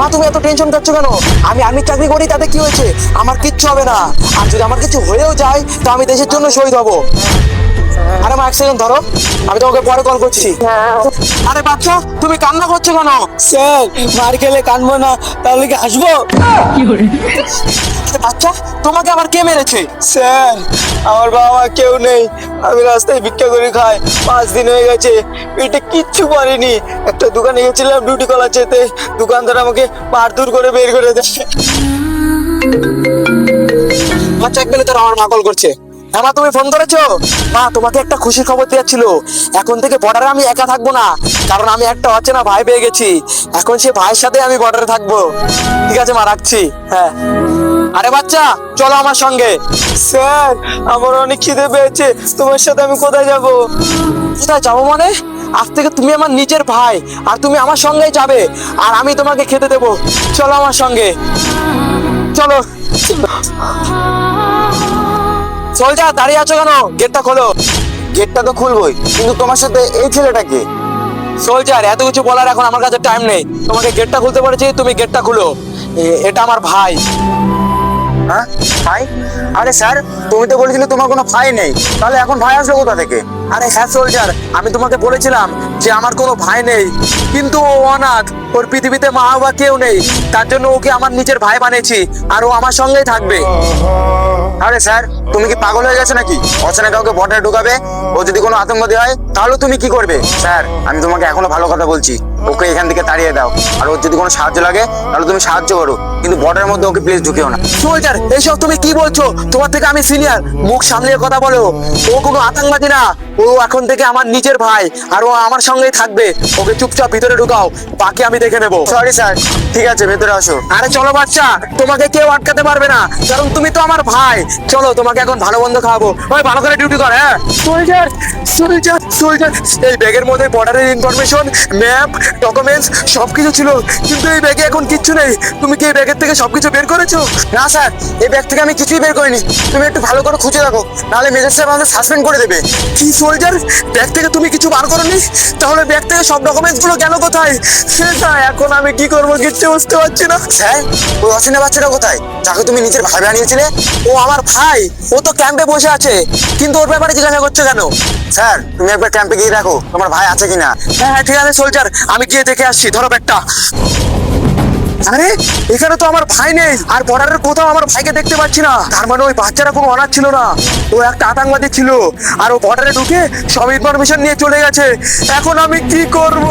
মা তুমি এত টেনশন করছ কেন? আমি আমি চাকরি করি তাতে কি হয়েছে? আমার কিচ্ছু হবে না। আর যদি আমার কিছু হয়েও যায় তো আমি দেশের জন্য শহীদ হব। আরে মা এক সেকেন্ড ধরো। আমি তোমাকে পরে কল করছি। আরে বাচ্চা তুমি কান্না করছ কেন? স্যার মার খেলে কানবো না তাহলে কি আসব বাচ্চা তোমাকে আবার কে মেরেছে? স্যার আমার বাবা কেউ নেই। আমি রাস্তায় ভিক্ষা করে খাই। পাঁচ দিন হয়ে গেছে। পেটে কিচ্ছু পারিনি। একটা দোকানে গেছিলাম ডিউটি করা চেতে। দোকানদার আমাকে মারধর করে বের করে দেয়। বাচ্চা এক মিনিট আমার মা কল করছে। হ্যাঁ মা, তুমি ফোন করেছ মা, তোমাকে একটা খুশির খবর দেওয়ার ছিল এখন থেকে বর্ডারে আমি একা থাকব না। কারণ আমি একটা অচেনা ভাই পেয়ে গেছি। এখন সে ভাইয়ের সাথে আমি বর্ডারে থাকব। ঠিক আছে, মা, রাখছি। হ্যাঁ। আরে বাচ্চা চলো আমার সঙ্গে। স্যার আমার অনেক খিদে পেয়েছে। তোমার সাথে আমি কোথায় যাব? কোথায় যাব মানে? আজ থেকে তুমি আমার নিজের ভাই আর তুমি আমার সঙ্গেই যাবে আর আমি তোমাকে খেতে দেবো। চলো আমার সঙ্গে। চলো। চল যা দাঁড়িয়ে আছো কেন? গেটটা খোলো। গেটটা তো খুলবই কিন্তু তোমার সাথে এই ছেলেটাকে সোলজার এত কিছু বলার এখন আমার কাছে টাইম নেই। তোমাকে গেটটা খুলতে বলেছি তুমি গেটটা খুলো। এটা আমার ভাই। হ্যাঁ ভাই? আরে স্যার, তুমি তো বলেছিলে তোমার কোনো ভাই নেই। তাহলে এখন ভাই আসলো কোথা থেকে? আরে হ্যাঁ সোলজার আমি তোমাকে বলেছিলাম যে আমার কোনো ভাই নেই। কিন্তু ও অনাথ, ওর পৃথিবীতে মা বাবা কেউ নেই। তার জন্য ওকে আমার নিজের ভাই বানিয়েছি, আর ও আমার সঙ্গেই থাকবে। আরে স্যার, তুমি কি পাগল হয়ে গেছো নাকি? অচেনা কাউকে বর্ডারে ঢুকাবে? ও যদি কোনো আতঙ্কবাদী হয় তাহলে তুমি কি করবে? স্যার, আমি তোমাকে এখনও ভালো কথা বলছি। ওকে এখান থেকে তাড়িয়ে দাও। আর ওর যদি কোনো সাহায্য লাগে তাহলে তুমি সাহায্য করো। কিন্তু বর্ডারের মধ্যে ওকে প্লিজ ঢুকেও না। সোলজার এইসব তুমি কি বলছো? তোমার থেকে আমি সিনিয়র মুখ সামলিয়ে কথা বলো। ও কোনো আতঙ্কবাদী না। ও এখন থেকে আমার নিজের ভাই। আর ও আমার সঙ্গেই থাকবে। ওকে চুপচাপ ভিতরে ঢুকাও। বাকি আমি দেখে নেব। সরি স্যার ঠিক আছে ভেতরে আসো। আরে চলো বাচ্চা তোমাকে কেউ আটকাতে পারবে না। কারণ তুমি তো আমার ভাই। চলো তোমাকে এখন ভালো মন্দ খাওয়াবো। ওই ভালো করে ডিউটি কর হ্যাঁ? সোলজার সোলজার সোলজার এই ব্যাগের মধ্যে বর্ডারের ইনফরমেশন ম্যাপ ডকুমেন্টস সবকিছু ছিল। কিন্তু এই ব্যাগে এখন কিচ্ছু নেই। তুমি কি এই ব্যাগের থেকে সবকিছু বের করেছ? না, স্যার। এই ব্যাগ থেকে আমি কিছুই বের করিনি। তুমি একটু ভালো করে খুঁজে রাখো নাহলে মেজর সাহেব আমাদের সাসপেন্ড করে দেবে। কি সোলজার ব্যাগ থেকে তুমি কিছু বার করনি? তাহলে ব্যাগ থেকে সব ডকুমেন্টসগুলো গেল কোথায়? সেটা এখন আমি কি করব কিচ্ছু বুঝতে পারছি না। স্যার, ওই অচেনা বাচ্চাটা কোথায়? যাকে তুমি নিজের ভাই বানিয়েছিলে? ও আমার ভাই। ও তো ক্যাম্পে বসে আছে। কিন্তু ওর ব্যাপারে জিজ্ঞাসা করছ কেন? স্যার, তুমি একবার ক্যাম্পে গিয়ে দেখো, তোমার ভাই আছে কিনা। হ্যাঁ হ্যাঁ ঠিক আছে সোলজার আমি গিয়ে দেখে আসছি, ধরো একটা আরে, এখানে তো আমার ভাই নেই, আর বর্ডারের কোথাও আমার ভাইকে দেখতে পাচ্ছি না। তার মানে ওই বাচ্চারা কোনো অনাথ ছিল না, ও একটা আতঙ্কবাদী ছিল, আর ও বর্ডারে ঢুকে সব ইনফরমেশন নিয়ে চলে গেছে। এখন আমি কি করব?